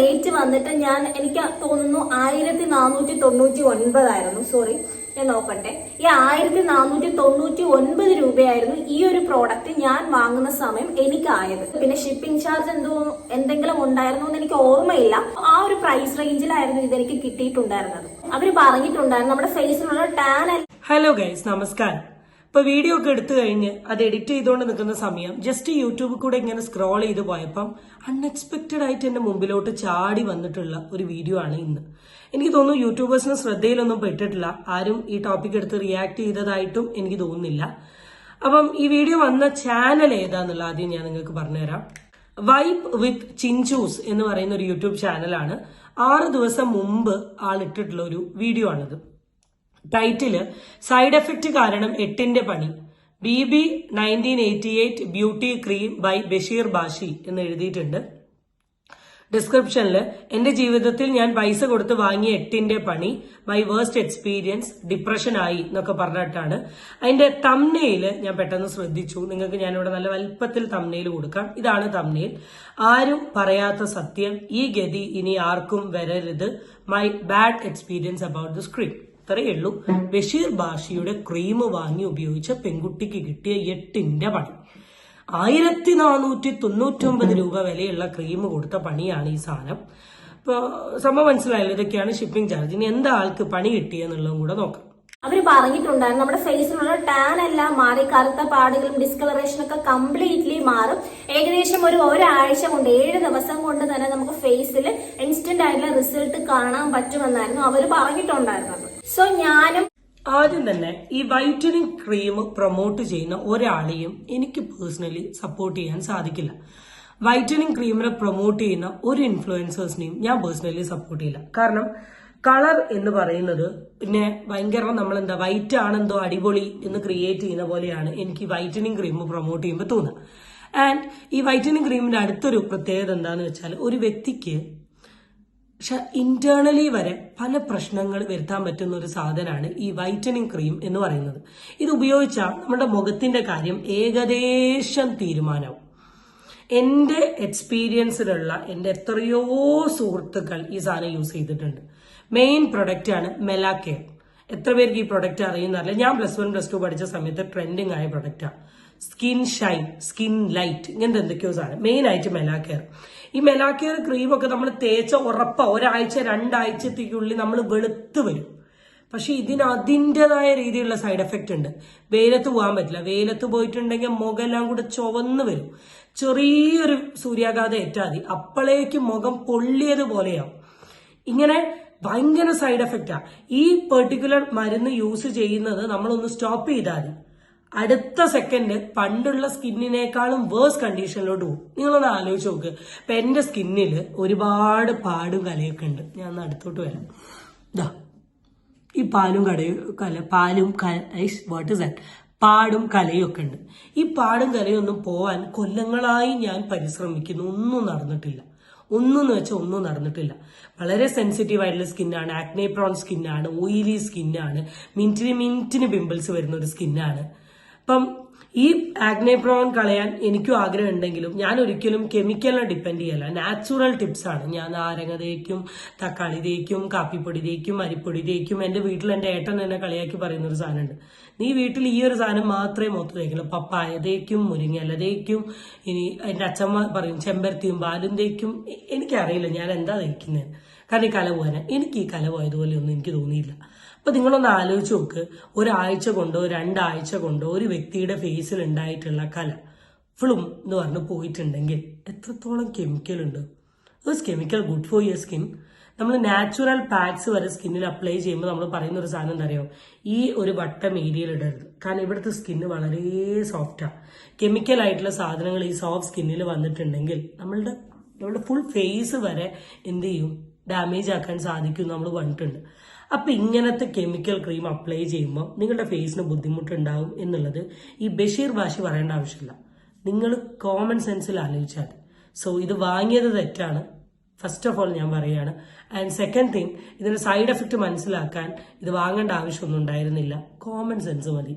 Rate വന്നിട്ട് ഞാൻ എനിക്ക് തോന്നുന്നു ആയിരത്തി നാനൂറ്റി തൊണ്ണൂറ്റി ഒൻപതായിരുന്നു സോറി ഞാൻ നോക്കട്ടെ. ഈ ആയിരത്തി നാനൂറ്റി തൊണ്ണൂറ്റി ഒൻപത് രൂപയായിരുന്നു ഈ ഒരു പ്രോഡക്റ്റ് ഞാൻ വാങ്ങുന്ന സമയം എനിക്കായത്. പിന്നെ ഷിപ്പിംഗ് ചാർജ് എന്തോ എന്തെങ്കിലും ഉണ്ടായിരുന്നു എന്ന് എനിക്ക് ഓർമ്മയില്ല. ആ ഒരു പ്രൈസ് റേഞ്ചിലായിരുന്നു ഇതെനിക്ക് കിട്ടിയിട്ടുണ്ടായിരുന്നത്. അവർ പറഞ്ഞിട്ടുണ്ടായിരുന്നു നമ്മുടെ ഫേസിലുള്ള ടാൻ ഹലോ ഗൈസ് നമസ്കാരം. ഇപ്പൊ വീഡിയോ ഒക്കെ എടുത്തു കഴിഞ്ഞ് അത് എഡിറ്റ് ചെയ്തുകൊണ്ട് നിൽക്കുന്ന സമയം ജസ്റ്റ് യൂട്യൂബിൽ കൂടെ ഇങ്ങനെ സ്ക്രോൾ ചെയ്ത് പോയപ്പം അൺഎക്സ്പെക്റ്റഡ് ആയിട്ട് എന്റെ മുമ്പിലോട്ട് ചാടി വന്നിട്ടുള്ള ഒരു വീഡിയോ ആണ് ഇന്ന്. എനിക്ക് തോന്നുന്നു യൂട്യൂബേഴ്സിന് ശ്രദ്ധയിലൊന്നും പെട്ടിട്ടില്ല. ആരും ഈ ടോപ്പിക് എടുത്ത് റിയാക്ട് ചെയ്തതായിട്ടും എനിക്ക് തോന്നുന്നില്ല. അപ്പം ഈ വീഡിയോ വന്ന ചാനൽ ഏതാന്നുള്ള ആദ്യം ഞാൻ നിങ്ങൾക്ക് പറഞ്ഞുതരാം. വൈപ്പ് വിത്ത് ചിഞ്ചൂസ് എന്ന് പറയുന്ന ഒരു യൂട്യൂബ് ചാനലാണ് ആറ് ദിവസം മുമ്പ് ആളിട്ടിട്ടുള്ള ഒരു വീഡിയോ ആണിത്. ടൈറ്റിൽ സൈഡ് എഫക്റ്റ് കാരണം എട്ടിന്റെ പണി. B B nineteen eighty eight beauty cream by Basheer Bashi എന്ന് എഴുതിയിട്ടുണ്ട്. ഡിസ്ക്രിപ്ഷനിൽ എന്റെ ജീവിതത്തിൽ ഞാൻ പൈസ കൊടുത്ത് വാങ്ങിയ എട്ടിന്റെ പണി മൈ വേഴ്സ്റ്റ് എക്സ്പീരിയൻസ് ഡിപ്രഷൻ ആയി എന്നൊക്കെ പറഞ്ഞിട്ടാണ്. അതിന്റെ തമ്നയിൽ ഞാൻ പെട്ടെന്ന് ശ്രദ്ധിച്ചു. നിങ്ങൾക്ക് ഞാനിവിടെ നല്ല വലുപ്പത്തിൽ തമ്നയിൽ കൊടുക്കാം. ഇതാണ് തമ്നയിൽ ആരും പറയാത്ത സത്യം ഈ ഗതി ഇനി ആർക്കും വരരുത്. My bad experience about the screen ഇത്രയേ ഉള്ളൂ. ബഷീർ ബാഷിയുടെ ക്രീം വാങ്ങി ഉപയോഗിച്ച പെൺകുട്ടിക്ക് കിട്ടിയ എട്ടിന്റെ പണി. ആയിരത്തി നാനൂറ്റി തൊണ്ണൂറ്റൊമ്പത് രൂപ വിലയുള്ള ക്രീം കൊടുത്ത പണിയാണ് ഈ സാധനം. ഇപ്പൊ സംഭവം മനസ്സിലായല്ലോ ഇതൊക്കെയാണ് ഷിപ്പിംഗ് ചാർജ് ഇനി എന്താ ആൾക്ക് പണി കിട്ടിയെന്നുള്ളതും കൂടെ നോക്കാം. അവർ പറഞ്ഞിട്ടുണ്ടായിരുന്നു നമ്മുടെ ഫേസിലുള്ള ടാൻ എല്ലാം മാറി കറുത്ത പാടുകളും ഡിസ്കളറേഷനും ഒക്കെ കംപ്ലീറ്റ്ലി മാറും. ഏകദേശം ഒരു ഒരാഴ്ച കൊണ്ട് ഏഴ് ദിവസം കൊണ്ട് തന്നെ നമുക്ക് ഫേസിൽ ഇൻസ്റ്റന്റ് ആയിട്ടുള്ള റിസൾട്ട് കാണാൻ പറ്റുമെന്നായിരുന്നു അവർ പറഞ്ഞിട്ടുണ്ടായിരുന്നത്. സോ ഞാനും ആദ്യം തന്നെ ഈ വൈറ്റനിങ് ക്രീം പ്രൊമോട്ട് ചെയ്യുന്ന ഒരാളെയും എനിക്ക് പേഴ്സണലി സപ്പോർട്ട് ചെയ്യാൻ സാധിക്കില്ല. വൈറ്റനിങ് ക്രീമിനെ പ്രൊമോട്ട് ചെയ്യുന്ന ഒരു ഇൻഫ്ലുവൻസേഴ്സിനെയും ഞാൻ പേഴ്സണലി സപ്പോർട്ട് ചെയ്യില്ല. കാരണം കളർ എന്ന് പറയുന്നത് പിന്നെ ഭയങ്കര നമ്മൾ എന്താ വൈറ്റ് ആണെന്തോ അടിപൊളി എന്ന് ക്രിയേറ്റ് ചെയ്യുന്ന പോലെയാണ് എനിക്ക് വൈറ്റനിങ് ക്രീം പ്രൊമോട്ട് ചെയ്യുമ്പോൾ തോന്നുക. ആൻഡ് ഈ വൈറ്റനിങ് ക്രീമിന്റെ അടുത്തൊരു പ്രത്യേകത എന്താണെന്ന് വെച്ചാൽ ഒരു വ്യക്തിക്ക് പക്ഷെ ഇന്റേണലി വരെ പല പ്രശ്നങ്ങൾ വരുത്താൻ പറ്റുന്ന ഒരു സാധനമാണ് ഈ വൈറ്റനിങ് ക്രീം എന്ന് പറയുന്നത്. ഇത് ഉപയോഗിച്ചാൽ നമ്മുടെ മുഖത്തിന്റെ കാര്യം ഏകദേശം തീരുമാനവും. എന്റെ എക്സ്പീരിയൻസിലുള്ള എന്റെ എത്രയോ സുഹൃത്തുക്കൾ ഈ സാധനം യൂസ് ചെയ്തിട്ടുണ്ട്. മെയിൻ പ്രൊഡക്റ്റ് ആണ് മെലാക്കെയർ എത്ര പേർക്ക് ഈ പ്രൊഡക്റ്റ് അറിയുന്നറിയില്ല. ഞാൻ പ്ലസ് വൺ പ്ലസ് ടു പഠിച്ച സമയത്ത് ട്രെൻഡിങ് ആയ പ്രൊഡക്റ്റാണ് സ്കിൻ ഷൈൻ സ്കിൻ ലൈറ്റ് ഇങ്ങനത്തെ എന്തൊക്കെയോ സാധനം. മെയിൻ ആയിട്ട് മെലാക്കെയർ ഈ മെലാക്കെയർ ക്രീം ഒക്കെ നമ്മൾ തേച്ച ഉറപ്പ. ഒരാഴ്ച രണ്ടാഴ്ചത്തേക്കുള്ളിൽ നമ്മൾ വെളുത്ത് വരും. പക്ഷെ ഇതിന് അതിന്റെതായ രീതിയിലുള്ള സൈഡ് എഫക്റ്റ് ഉണ്ട്. വെയിലത്ത് പോകാൻ പറ്റില്ല. വെയിലത്ത് പോയിട്ടുണ്ടെങ്കിൽ മുഖമെല്ലാം കൂടെ ചുവന്ന് വരും. ചെറിയൊരു സൂര്യാഘാതം ഏറ്റാൽ മതി. അപ്പോഴേക്കും മുഖം പൊള്ളിയതുപോലെയാവും ഇങ്ങനെ ഭയങ്കര സൈഡ് എഫക്റ്റാ ഈ പെർട്ടിക്കുലർ മരുന്ന് യൂസ് ചെയ്യുന്നത് നമ്മളൊന്ന് സ്റ്റോപ്പ് ചെയ്താൽ മതി. അടുത്ത സെക്കൻഡ് പണ്ടുള്ള സ്കിന്നിനേക്കാളും വേഴ്സ് കണ്ടീഷനിലോട്ട് പോകും. നിങ്ങളൊന്ന് ആലോചിച്ച് നോക്ക്. ഇപ്പൊ എന്റെ സ്കിന്നിൽ ഒരുപാട് പാടും കലയൊക്കെ ഉണ്ട്. ഞാൻ അടുത്തോട്ട് വരാം. ഇതാ ഈ പാലും കടയും കല പാലും വാട്ട് ഇസ് ദാറ്റ് പാടും കലയൊക്കെ ഉണ്ട്. ഈ പാടും കലയൊന്നും പോവാൻ കൊല്ലങ്ങളായി ഞാൻ പരിശ്രമിക്കുന്നു. ഒന്നും നടന്നിട്ടില്ല. ഒന്നും വെച്ചാൽ ഒന്നും നടന്നിട്ടില്ല. വളരെ സെൻസിറ്റീവ് ആയിട്ടുള്ള സ്കിന്നാണ് ആക്നെ പ്രോൺ സ്കിന്നാണ് ഓയിലി സ്കിന്നാണ് മിനിറ്റിന് മിനിറ്റിന് പിമ്പിൾസ് വരുന്ന ഒരു സ്കിന്നാണ് അപ്പം ഈ ആഗ്നെ പ്രോൺ കളയാൻ എനിക്കും ആഗ്രഹം ഉണ്ടെങ്കിലും ഞാൻ ഒരിക്കലും കെമിക്കലിനെ ഡിപ്പെൻഡ് ചെയ്യല്ല. നാച്ചുറൽ ടിപ്സ് ആണ്. ഞാൻ നാരങ്ങ തേക്കും തക്കാളി തേക്കും കാപ്പിപ്പൊടി തേക്കും അരിപ്പൊടി തേക്കും. എന്റെ വീട്ടിൽ എന്റെ ഏട്ടൻ എന്നെ കളിയാക്കി പറയുന്ന ഒരു സാധനമുണ്ട്. നീ വീട്ടിൽ ഈ ഒരു സാധനം മാത്രമേ മൊത്തം തേക്കുള്ളൂ. പപ്പായ തേക്കും മുരിങ്ങല തേക്കും ഇനി എന്റെ അച്ഛമ്മ പറയും ചെമ്പരത്തിയും പാലും തേക്കും. എനിക്കറിയില്ല ഞാൻ എന്താ തേക്കുന്നത് കാരണം ഈ കല പോകാൻ എനിക്ക് ഈ കല പോയതുപോലെ ഒന്നും എനിക്ക് തോന്നിയില്ല. അപ്പൊ നിങ്ങളൊന്ന് ആലോചിച്ച് നോക്ക്. ഒരാഴ്ച കൊണ്ടോ രണ്ടാഴ്ച കൊണ്ടോ ഒരു വ്യക്തിയുടെ ഫേസിൽ ഉണ്ടായിട്ടുള്ള കല ഫ്ലും എന്ന് പറഞ്ഞ് പോയിട്ടുണ്ടെങ്കിൽ എത്രത്തോളം കെമിക്കൽ ഉണ്ട്. Is chemical good for your skin നമ്മൾ നാച്ചുറൽ പാക്സ് വരെ സ്കിന്നിൽ അപ്ലൈ ചെയ്യുമ്പോൾ നമ്മൾ പറയുന്ന ഒരു സാധനം എന്താ അറിയോ ഈ ഒരു വട്ടം ഏരിയയിൽ ഇടരുത്. കാരണം ഇവിടുത്തെ സ്കിന്ന് വളരെ സോഫ്റ്റാണ് കെമിക്കൽ ആയിട്ടുള്ള സാധനങ്ങൾ ഈ സോഫ്റ്റ് സ്കിന്നിൽ വന്നിട്ടുണ്ടെങ്കിൽ നമ്മളുടെ നമ്മളുടെ ഫുൾ ഫേസ് വരെ എന്ത് ചെയ്യും? ഡാമേജ് ആക്കാൻ സാധിക്കും നമ്മൾ പറഞ്ഞിട്ടുണ്ട്. അപ്പൊ ഇങ്ങനത്തെ കെമിക്കൽ ക്രീം അപ്ലൈ ചെയ്യുമ്പോൾ നിങ്ങളുടെ ഫേസിന് ബുദ്ധിമുട്ടുണ്ടാവും എന്നുള്ളത് ഈ ബഷീർ ഭാഷി പറയേണ്ട ആവശ്യമില്ല. നിങ്ങൾ കോമൺ സെൻസിൽ ആലോചിച്ചാൽ സോ ഇത് വാങ്ങിയത് തെറ്റാണ്. ഫസ്റ്റ് ഓഫ് ഓൾ ഞാൻ പറയുകയാണ്. ആൻഡ് സെക്കൻഡ് തിങ് ഇതിന്റെ സൈഡ് എഫക്റ്റ് മനസ്സിലാക്കാൻ ഇത് വാങ്ങേണ്ട ആവശ്യമൊന്നും ഉണ്ടായിരുന്നില്ല. കോമൺ സെൻസ് മതി.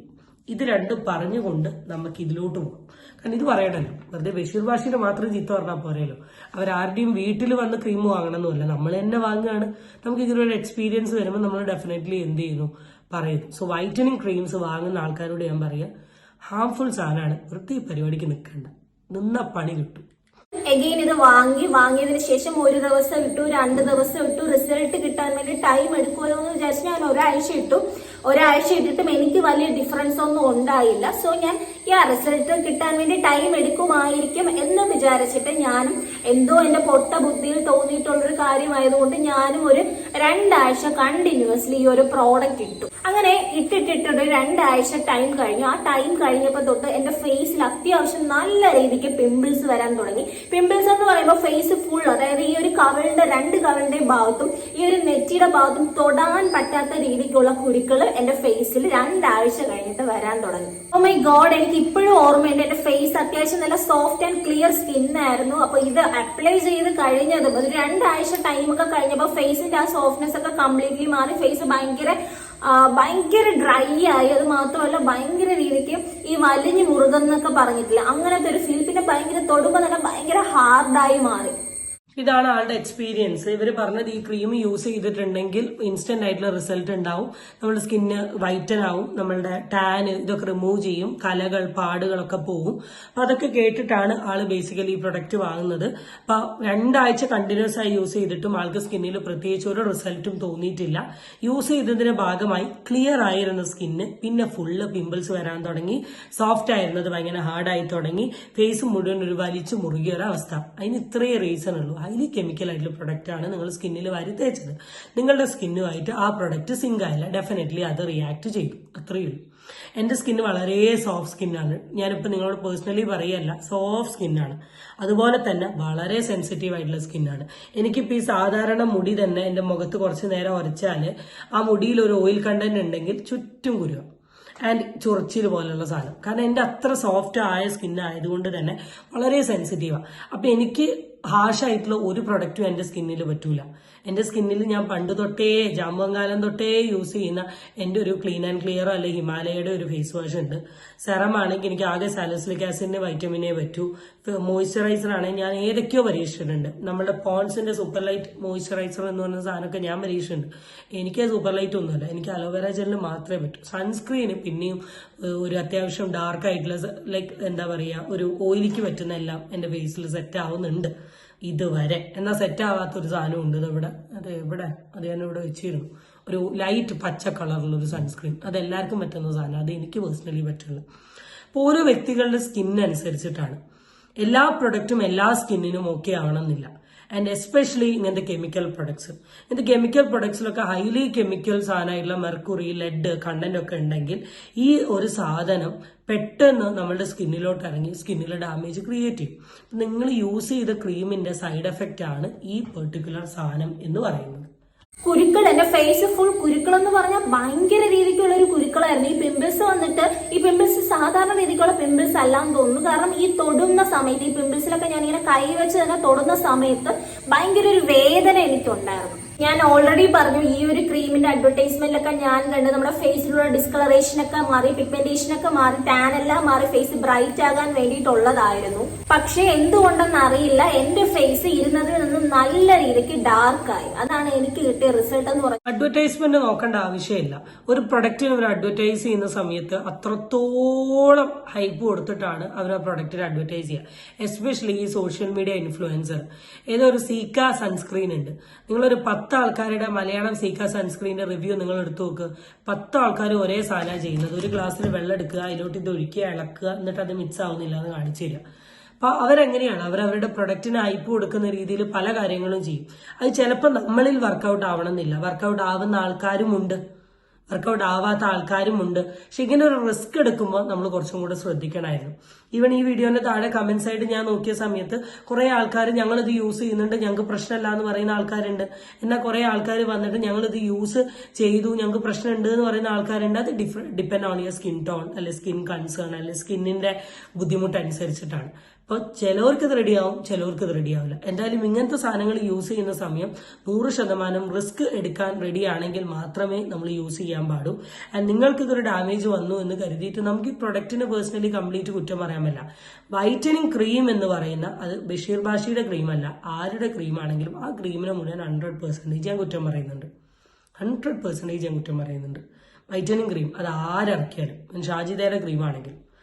ഇത് രണ്ടും പറഞ്ഞുകൊണ്ട് നമുക്ക് ഇതിലോട്ട് പോകാം. കാരണം ഇത് പറയണല്ലോ വെറുതെ ബഷീർ ഭാഷയുടെ മാത്രം ചീത്ത പറഞ്ഞാൽ പോരല്ലോ അവരാരുടെയും വീട്ടിൽ വന്ന് ക്രീം വാങ്ങണമെന്നല്ല നമ്മൾ തന്നെ വാങ്ങുകയാണ്. നമുക്ക് ഇതിലൊരു എക്സ്പീരിയൻസ് വരുമ്പോൾ നമ്മൾ ഡെഫിനറ്റ്ലി എന്ത് ചെയ്യുന്നു? പറയുന്നു. സോ വൈറ്റനിങ് ക്രീംസ് വാങ്ങുന്ന ആൾക്കാരോട് ഞാൻ പറയാം ഹാംഫുൾ സാധനമാണ്. വൃത്തി പരിപാടിക്ക് നിൽക്കണ്ട. നിന്ന പണി കിട്ടും. എഗെയിൻ ഇത് വാങ്ങി വാങ്ങിയതിന് ശേഷം ഒരു ദിവസം ഇട്ടു രണ്ട് ദിവസം ഇട്ടു റിസൾട്ട് കിട്ടാൻ വേണ്ടി ടൈം എടുക്കുമല്ലോ എന്ന് വിചാരിച്ച് ഞാൻ ഒരാഴ്ച ഇട്ടു. ഒരാഴ്ച ഇട്ടിട്ടും എനിക്ക് വലിയ ഡിഫറൻസ് ഒന്നും ഉണ്ടായില്ല. സോ ഞാൻ ഈ റിസൾട്ട് കിട്ടാൻ വേണ്ടി ടൈം എടുക്കുമായിരിക്കും എന്ന് വിചാരിച്ചിട്ട് ഞാനും എന്തോ എന്റെ പൊട്ട ബുദ്ധിയിൽ തോന്നിയിട്ടുള്ളൊരു കാര്യമായതുകൊണ്ട് ഞാനും ഒരു രണ്ടാഴ്ച കണ്ടിന്യൂസ്ലി ഈ ഒരു പ്രോഡക്റ്റ് ഇട്ടു. അങ്ങനെ ഇട്ടിട്ടിട്ടൊരു രണ്ടാഴ്ച ടൈം കഴിഞ്ഞു. ആ ടൈം കഴിഞ്ഞപ്പോൾ തൊട്ട് എന്റെ ഫേസിൽ അത്യാവശ്യം നല്ല രീതിക്ക് പിമ്പിൾസ് വരാൻ തുടങ്ങി. പിമ്പിൾസ് എന്ന് പറയുമ്പോൾ ഫേസ് ഫുൾ അതായത് ഈ ഒരു കവളിന്റെ രണ്ട് കവളിന്റെ ഭാഗത്തും ഈ ഒരു നെറ്റിയുടെ ഭാഗത്തും തൊടാൻ പറ്റാത്ത രീതിക്കുള്ള കുരുക്കൾ എന്റെ ഫേസിൽ രണ്ടാഴ്ച കഴിഞ്ഞിട്ട് വരാൻ തുടങ്ങി. ഓ മൈ ഗോഡ് എനിക്ക് ഇപ്പോഴും ഓർമ്മയുണ്ട് എന്റെ ഫേസ് അത്യാവശ്യം നല്ല സോഫ്റ്റ് ആൻഡ് ക്ലിയർ സ്കിൻ ആയിരുന്നു. അപ്പൊ ഇത് അപ്ലൈ ചെയ്ത് കഴിഞ്ഞതും ഒരു രണ്ടാഴ്ച ടൈം ഒക്കെ കഴിഞ്ഞപ്പോൾ ഫേസിന്റെ ആ സോഫ്റ്റ്നെസ് ഒക്കെ കംപ്ലീറ്റ്ലി മാറി. ഫേസ് ഭയങ്കര ഭയങ്കര ഡ്രൈ ആയി. അത് മാത്രമല്ല ഭയങ്കര രീതിക്ക് ഈ വലിഞ്ഞു മുറുകെന്നൊക്കെ പറഞ്ഞിട്ടില്ല. അങ്ങനത്തെ ഒരു ഫീൽ പിന്നെ ഭയങ്കര തൊടുമ്പോ തന്നെ ഭയങ്കര ഹാർഡായി മാറി. ഇതാണ് ആളുടെ എക്സ്പീരിയൻസ് ഇവർ പറഞ്ഞത് ഈ ക്രീം യൂസ് ചെയ്തിട്ടുണ്ടെങ്കിൽ ഇൻസ്റ്റന്റ് ആയിട്ടുള്ള റിസൾട്ട് ഉണ്ടാവും. നമ്മുടെ സ്കിന്ന് വൈറ്റൻ ആവും. നമ്മളുടെ ടാൻ ഇതൊക്കെ റിമൂവ് ചെയ്യും. കലകൾ പാടുകളൊക്കെ പോവും. അപ്പൊ അതൊക്കെ കേട്ടിട്ടാണ് ആൾ ബേസിക്കലി ഈ പ്രൊഡക്റ്റ് വാങ്ങുന്നത്. അപ്പൊ രണ്ടാഴ്ച കണ്ടിന്യൂസ് ആയി യൂസ് ചെയ്തിട്ടും ആൾക്ക് സ്കിന്നിൽ പ്രത്യേകിച്ച് ഒരു റിസൾട്ടും തോന്നിയിട്ടില്ല. യൂസ് ചെയ്തതിന്റെ ഭാഗമായി ക്ലിയർ ആയിരുന്ന സ്കിന്ന് പിന്നെ ഫുള്ള് പിമ്പിൾസ് വരാൻ തുടങ്ങി. സോഫ്റ്റ് ആയിരുന്നത് ഭയങ്കര ഹാർഡായി തുടങ്ങി. ഫേസ് മുഴുവൻ ഒരു വലിച്ചു മുറുകിയ ഒരവസ്ഥ അതിന് ഇത്രയേ റീസൺ ഉള്ളൂ. ഹൈലി കെമിക്കൽ ആയിട്ടുള്ള ആണ് നിങ്ങൾ സ്കിന്നിൽ വാരി തേച്ചത്. നിങ്ങളുടെ സ്കിന്നുമായിട്ട് ആ പ്രൊഡക്റ്റ് സിങ്ക് ആയില്ല. ഡെഫിനറ്റ്ലി അത് റിയാക്ട് ചെയ്യും. അത്രയേ ഉള്ളൂ. എന്റെ സ്കിന്ന് വളരെ സോഫ്റ്റ് സ്കിന്നാണ് ഞാനിപ്പോൾ നിങ്ങളോട് പേഴ്സണലി പറയല്ല സോഫ്റ്റ് സ്കിന്നാണ് അതുപോലെ തന്നെ വളരെ സെൻസിറ്റീവ് ആയിട്ടുള്ള സ്കിന്നാണ് എനിക്കിപ്പോൾ ഈ സാധാരണ മുടി തന്നെ എന്റെ മുഖത്ത് കുറച്ച് നേരം ഉരച്ചാൽ ആ മുടിയിൽ ഒരു ഓയിൽ കണ്ടന്റ് ഉണ്ടെങ്കിൽ ചുറ്റും കുരുക ആൻഡ് ചൊറിച്ചിൽ പോലെയുള്ള സാധനം. കാരണം എന്റെ അത്ര സോഫ്റ്റ് ആയ സ്കിന്നായതുകൊണ്ട് തന്നെ വളരെ സെൻസിറ്റീവാണ് അപ്പം എനിക്ക് ഹാഷായിട്ടുള്ള ഒരു പ്രൊഡക്റ്റും എന്റെ സ്കിന്നിൽ പറ്റൂല. എന്റെ സ്കിന്നിൽ ഞാൻ പണ്ട് തൊട്ടേ ജാമ്പങ്കാലം തൊട്ടേ യൂസ് ചെയ്യുന്ന എന്റെ ഒരു ക്ലീൻ ആൻഡ് ക്ലിയറോ അല്ലെങ്കിൽ ഹിമാലയയുടെ ഒരു ഫേസ് വാഷ് ഉണ്ട്. സെറം ആണെങ്കിൽ എനിക്ക് ആകെ സാലസ്ലിക് ആസിഡിന്റെ വൈറ്റമിനെ പറ്റൂ. മോയ്സ്ചറൈസർ ആണെങ്കിൽ ഞാൻ ഏതൊക്കെയോ പരീക്ഷിച്ചിട്ടുണ്ട്. നമ്മുടെ പോൺസിന്റെ സൂപ്പർ ലൈറ്റ് മോയ്സ്ചറൈസർ എന്ന് പറയുന്ന സാധനമൊക്കെ ഞാൻ പരീക്ഷിച്ചിട്ടുണ്ട്. എനിക്ക് സൂപ്പർ ലൈറ്റ് ഒന്നുമല്ല. എനിക്ക് അലോവേര ജെല്ലിന് മാത്രമേ പറ്റൂ. സൺസ്ക്രീന് പിന്നെയും ഒരു അത്യാവശ്യം ഡാർക്ക് ആയിട്ടുള്ള ലൈക്ക് എന്താ പറയുക ഒരു ഓയിലിക്ക് പറ്റുന്ന എല്ലാം എന്റെ ഫേസിൽ സെറ്റ് ആവുന്നുണ്ട്. ഇതുവരെ. എന്നാൽ സെറ്റ് ആവാത്ത ഒരു സാധനം ഉണ്ട് നമ്മുടെ അത് എവിടെ അത് ഞാൻ ഇവിടെ വെച്ചിരുന്നു. ഒരു ലൈറ്റ് പച്ച കളറുള്ള ഒരു സൺസ്ക്രീൻ അത് എല്ലാവർക്കും പറ്റുന്ന സാധനം. അത് എനിക്ക് പേഴ്സണലി പറ്റുള്ളൂ. അപ്പോൾ ഓരോ വ്യക്തികളുടെ സ്കിൻ അനുസരിച്ചിട്ടാണ്. എല്ലാ പ്രൊഡക്റ്റും എല്ലാ സ്കിന്നിനും ഓക്കെ ആവണമെന്നില്ല. ആൻഡ് എസ്പെഷ്യലി ഇങ്ങനത്തെ കെമിക്കൽ പ്രൊഡക്ട്സ് ഇങ്ങനത്തെ കെമിക്കൽ പ്രൊഡക്ട്സിലൊക്കെ ഹൈലി കെമിക്കൽ സാധനമായിട്ടുള്ള മെർക്കുറി ലെഡ് കണ്ടന്റ് ഒക്കെ ഉണ്ടെങ്കിൽ ഈ ഒരു സാധനം പെട്ടെന്ന് നമ്മുടെ സ്കിന്നിലോട്ട് ഇറങ്ങി സ്കിന്നിൽ ഡാമേജ് ക്രിയേറ്റ് ചെയ്യും. നിങ്ങൾ യൂസ് ചെയ്ത ക്രീമിന്റെ സൈഡ് എഫക്റ്റ് ആണ് ഈ പെർട്ടിക്കുലർ സാധനം എന്ന് പറയുന്നത്. കുരുക്കൾ എന്റെ ഫേസ് ഫുൾ കുരുക്കൾ എന്ന് പറഞ്ഞാൽ ഭയങ്കര രീതിക്കുള്ള ഒരു കുരുക്കളായിരുന്നു. ഈ പിമ്പിൾസ് വന്നിട്ട് ഈ പിമ്പിൾസ് സാധാരണ രീതിക്കുള്ള പിമ്പിൾസ് അല്ലാന്ന് തോന്നുന്നു. കാരണം ഈ തൊടുന്ന സമയത്ത് ഈ പിമ്പിൾസിലൊക്കെ ഞാൻ ഇങ്ങനെ കൈ വെച്ച് തന്നെ തൊടുന്ന സമയത്ത് ഭയങ്കര ഒരു വേദന എനിക്കുണ്ടായിരുന്നു. ഞാൻ ഓൾറെഡി പറഞ്ഞു ഈ ഒരു ക്രീമിന്റെ അഡ്വർടൈസ്മെന്റിലൊക്കെ ഞാൻ കണ്ട് നമ്മുടെ ഫേസിലുള്ള ഡിസ്കളറേഷൻ ഒക്കെ മാറി പിഗ്മെന്റേഷൻ ഒക്കെ മാറി ടാൻ എല്ലാം മാറി ഫേസ് ബ്രൈറ്റ് ആകാൻ വേണ്ടിയിട്ടുള്ളതായിരുന്നു. പക്ഷെ എന്തുകൊണ്ടെന്ന് അറിയില്ല. എന്റെ ഫേസ് ഇരുന്നതിൽ നിന്നും നല്ല രീതിക്ക് ഡാർക്ക് ആയി. അതാണ് എനിക്ക് കിട്ടിയ റിസൾട്ട് എന്ന് പറയുന്നത്. അഡ്വർടൈസ്മെന്റ് നോക്കേണ്ട ആവശ്യമില്ല. ഒരു പ്രൊഡക്റ്റിന് അവർ അഡ്വർടൈസ് ചെയ്യുന്ന സമയത്ത് അത്രത്തോളം ഹൈപ്പ് കൊടുത്തിട്ടാണ് അവർ ആ പ്രൊഡക്റ്റിന് അഡ്വർടൈസ് ചെയ്യുക. എസ്പെഷ്യലി ഈ സോഷ്യൽ മീഡിയ ഇൻഫ്ലുവൻസർ ഏതൊരു സീക്ക സൺസ്ക്രീൻ ഉണ്ട്. നിങ്ങളൊരു പത്ത് ആൾക്കാരുടെ മലയാളം സീക്ക സൺസ്ക്രീനിന്റെ റിവ്യൂ നിങ്ങൾ എടുത്തു നോക്ക്. പത്ത് ആൾക്കാർ ഒരേ സാധനം ചെയ്യുന്നത്. ഒരു ഗ്ലാസ്സിൽ വെള്ളം എടുക്കുക അതിലോട്ട് ഇത് ഒഴിക്കുക ഇളക്കുക എന്നിട്ട് അത് മിക്സ് ആവുന്നില്ല എന്ന് കാണിച്ചു തരിക അപ്പൊ അവരെങ്ങനെയാണ്? അവർ അവരുടെ പ്രൊഡക്റ്റിന് അയപ്പ് കൊടുക്കുന്ന രീതിയിൽ പല കാര്യങ്ങളും ചെയ്യും. അത് ചിലപ്പോൾ നമ്മളിൽ വർക്കൗട്ട് ആവണമെന്നില്ല. വർക്കൗട്ട് ആവുന്ന ആൾക്കാരുമുണ്ട്. വർക്കൗട്ട് ആവാത്ത ആൾക്കാരുമുണ്ട്. പക്ഷെ ഇങ്ങനെ ഒരു റിസ്ക് എടുക്കുമ്പോൾ നമ്മൾ കുറച്ചും കൂടെ ശ്രദ്ധിക്കണമായിരുന്നു. ഈവൻ ഈ വീഡിയോന്റെ താഴെ കമന്റ്സ് ആയിട്ട് ഞാൻ നോക്കിയ സമയത്ത് കുറെ ആൾക്കാർ ഞങ്ങൾ ഇത് യൂസ് ചെയ്യുന്നുണ്ട്. ഞങ്ങൾക്ക് പ്രശ്നമല്ല എന്ന് പറയുന്ന ആൾക്കാരുണ്ട്. എന്നാൽ കുറെ ആൾക്കാർ വന്നിട്ട് ഞങ്ങൾ ഇത് യൂസ് ചെയ്തു. ഞങ്ങൾക്ക് പ്രശ്നമുണ്ട് എന്ന് പറയുന്ന ആൾക്കാരുണ്ട്. അത് depend on your skin tone അല്ലെ സ്കിൻ കൺസേൺ അല്ലെ സ്കിന്നിന്റെ ബുദ്ധിമുട്ട് അനുസരിച്ചിട്ടാണ് അപ്പൊ ചിലവർക്ക് ഇത് റെഡിയാവും ചിലവർക്ക് ഇത് റെഡിയാവില്ല എന്തായാലും ഇങ്ങനത്തെ സാധനങ്ങൾ യൂസ് ചെയ്യുന്ന സമയം നൂറ് ശതമാനം റിസ്ക് എടുക്കാൻ റെഡി ആണെങ്കിൽ മാത്രമേ നമ്മൾ യൂസ് ചെയ്യാൻ പാടൂ. ആൻഡ് നിങ്ങൾക്ക് ഇതൊരു ഡാമേജ് വന്നു എന്ന് കരുതിയിട്ട് നമുക്ക് ഈ പ്രൊഡക്റ്റിന് പേഴ്സണലി കംപ്ലീറ്റ് കുറ്റം പറയാൻ പറ്റില്ല വൈറ്റനിങ് ക്രീം എന്ന് പറയുന്ന അത് ബഷീർ ബാഷിയുടെ ക്രീമല്ല ആരുടെ ക്രീം ആണെങ്കിലും ആ ക്രീമിനെ മുഴുവൻ ഹൺഡ്രഡ് പെർസെന്റേജ് ഞാൻ കുറ്റം പറയുന്നുണ്ട്. ഹൺഡ്രഡ് പെർസെന്റേജ് ഞാൻ കുറ്റം പറയുന്നുണ്ട്. വൈറ്റനിങ് ക്രീം അത് ആരിറക്കിയാലും ഷാജിദയുടെ ക്രീം ആണെങ്കിലും.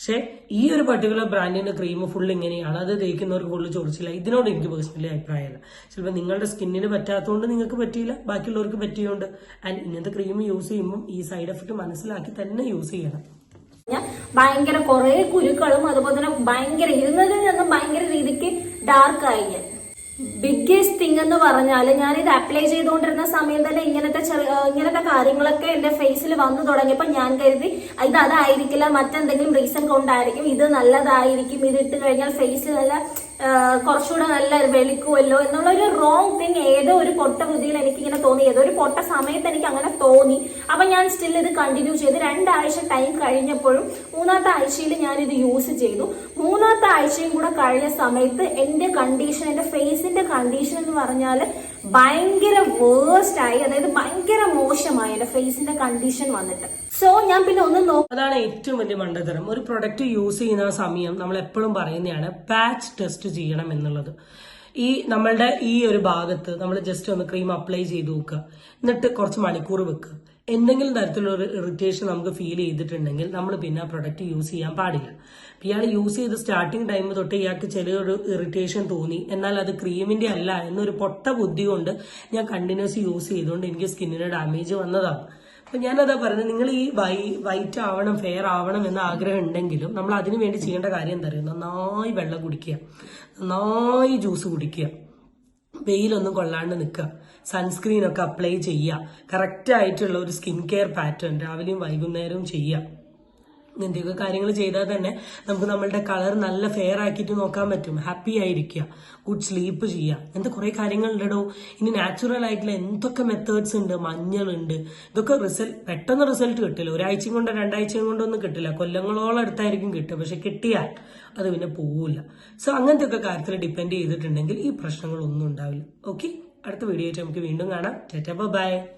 പക്ഷേ ഈ ഒരു പർട്ടിക്കുലർ ബ്രാൻഡിന്റെ ക്രീം ഫുൾ ഇങ്ങനെയാണ്. അത് തേക്കുന്നവർക്ക് ഫുള്ള് ചോദിച്ചില്ല. ഇതിനോട് എനിക്ക് പേഴ്സണലി അഭിപ്രായമില്ല. ചിലപ്പോൾ നിങ്ങളുടെ സ്കിന്നിന് പറ്റാത്തതുകൊണ്ട് നിങ്ങൾക്ക് പറ്റിയില്ല. ബാക്കിയുള്ളവർക്ക് പറ്റിയുണ്ട്. ആൻഡ് ഇങ്ങനത്തെ ക്രീം യൂസ് ചെയ്യുമ്പോൾ ഈ സൈഡ് എഫക്ട് മനസ്സിലാക്കി തന്നെ യൂസ് ചെയ്യണം. ഭയങ്കര കുറെ കുരുക്കളും അതുപോലെ തന്നെ ഭയങ്കര ഇരുന്നതിൽ നിന്നും ഭയങ്കര രീതിക്ക് ഡാർക്ക് ആയി. ബിഗ്ഗസ്റ്റ് തിങ് എന്ന് പറഞ്ഞാൽ ഞാൻ ഇത് അപ്ലൈ ചെയ്തുകൊണ്ടിരുന്ന സമയം തന്നെ ഇങ്ങനത്തെ ചെറിയ ഇങ്ങനത്തെ കാര്യങ്ങളൊക്കെ എന്റെ ഫേസിൽ വന്നു തുടങ്ങിയപ്പോൾ ഞാൻ കരുതി ഇത് അതായിരിക്കില്ല മറ്റെന്തെങ്കിലും റീസൺ കൊണ്ടായിരിക്കും ഇത് നല്ലതായിരിക്കും ഇത് ഇട്ട് കഴിഞ്ഞാൽ ഫേസ് നല്ല കുറച്ചുകൂടെ നല്ല വെളുക്കുമല്ലോ എന്നുള്ള ഒരു റോങ് തിങ് ഏതോ ഒരു പൊട്ട ബുദ്ധിയിൽ എനിക്ക് ഇങ്ങനെ തോന്നി. ഏതോ ഒരു പൊട്ട സമയത്ത് എനിക്ക് അങ്ങനെ തോന്നി. അപ്പൊ ഞാൻ സ്റ്റിൽ ഇത് കണ്ടിന്യൂ ചെയ്ത്. രണ്ടാഴ്ച ടൈം കഴിഞ്ഞപ്പോഴും മൂന്നാമത്തെ ആഴ്ചയിൽ ഞാൻ ഇത് യൂസ് ചെയ്തു. മൂന്നാമത്തെ ആഴ്ചയും കൂടെ കഴിഞ്ഞ സമയത്ത് എന്റെ കണ്ടീഷൻ എന്റെ ഫേസിന്റെ കണ്ടീഷൻ എന്ന് പറഞ്ഞാൽ ഭയങ്കര വേഴ്സ്റ്റ് ആയി അതായത് ഭയങ്കര മോശമായി എന്റെ ഫേസിന്റെ കണ്ടീഷൻ വന്നിട്ട്. സോ ഞാൻ പിന്നെ ഒന്ന് നോക്കും അതാണ് ഏറ്റവും വലിയ മണ്ടത്തരം. ഒരു പ്രൊഡക്റ്റ് യൂസ് ചെയ്യുന്ന സമയം നമ്മൾ എപ്പോഴും പറയുന്നതാണ് പാച്ച് ടെസ്റ്റ് ചെയ്യണം എന്നുള്ളത്. ഈ നമ്മളുടെ ഈ ഒരു ഭാഗത്ത് നമ്മൾ ജസ്റ്റ് ഒന്ന് ക്രീം അപ്ലൈ ചെയ്ത് നോക്കുക എന്നിട്ട് കുറച്ച് മണിക്കൂർ വെക്കുക. എന്തെങ്കിലും തരത്തിലുള്ള ഒരു ഇറിറ്റേഷൻ നമുക്ക് ഫീൽ ചെയ്തിട്ടുണ്ടെങ്കിൽ നമ്മൾ പിന്നെ ആ പ്രൊഡക്റ്റ് യൂസ് ചെയ്യാൻ പാടില്ല. ഇയാൾ യൂസ് ചെയ്ത് സ്റ്റാർട്ടിങ് ടൈം തൊട്ട് ഇയാൾക്ക് ചെറിയൊരു ഇറിറ്റേഷൻ തോന്നി. എന്നാൽ അത് ക്രീമിന്റെ അല്ല എന്നൊരു പൊട്ട ബുദ്ധി കൊണ്ട് ഞാൻ കണ്ടിന്യൂസ് യൂസ് ചെയ്തുകൊണ്ട് എനിക്ക് സ്കിന്നിന് ഡാമേജ് വന്നതാണ്. അപ്പൊ ഞാനതാ പറയുന്നത് നിങ്ങൾ ഈ വൈ വൈറ്റ് ആവണം ഫെയർ ആവണം എന്ന ആഗ്രഹം ഉണ്ടെങ്കിലും നമ്മൾ അതിനു വേണ്ടി ചെയ്യേണ്ട കാര്യം എന്താ പറയുക നന്നായി വെള്ളം കുടിക്കുക. നന്നായി ജ്യൂസ് കുടിക്കുക. വെയിലൊന്നും കൊള്ളാണ്ട് നിൽക്കുക. സൺസ്ക്രീനൊക്കെ അപ്ലൈ ചെയ്യുക. കറക്റ്റ് ആയിട്ടുള്ള ഒരു സ്കിൻ കെയർ പാറ്റേൺ രാവിലെയും വൈകുന്നേരവും ചെയ്യുക. ഇങ്ങനത്തെയൊക്കെ കാര്യങ്ങൾ ചെയ്താൽ തന്നെ നമുക്ക് നമ്മളുടെ കളർ നല്ല ഫെയർ ആക്കിയിട്ട് നോക്കാൻ പറ്റും. ഹാപ്പി ആയിരിക്കുക. ഗുഡ് സ്ലീപ്പ് ചെയ്യുക. അങ്ങനത്തെ കുറേ കാര്യങ്ങളുണ്ടോ ഇനി നാച്ചുറൽ ആയിട്ടുള്ള എന്തൊക്കെ മെത്തേഡ്സ് ഉണ്ട്? മഞ്ഞളുണ്ട്. ഇതൊക്കെ റിസൾട്ട് പെട്ടെന്ന് റിസൾട്ട് കിട്ടില്ല. ഒരാഴ്ചയും കൊണ്ടോ രണ്ടാഴ്ചയും കൊണ്ടോ ഒന്നും കിട്ടില്ല. കൊല്ലങ്ങളോളം അടുത്തായിരിക്കും കിട്ടുക. പക്ഷെ കിട്ടിയാൽ അത് പിന്നെ പോവില്ല സോ അങ്ങനത്തെ ഒക്കെ കാര്യത്തിൽ ഡിപ്പെൻഡ് ചെയ്തിട്ടുണ്ടെങ്കിൽ ഈ പ്രശ്നങ്ങളൊന്നും ഉണ്ടാവില്ല. ഓക്കെ അടുത്ത വീഡിയോ ആയിട്ട് നമുക്ക് വീണ്ടും കാണാം. ബൈ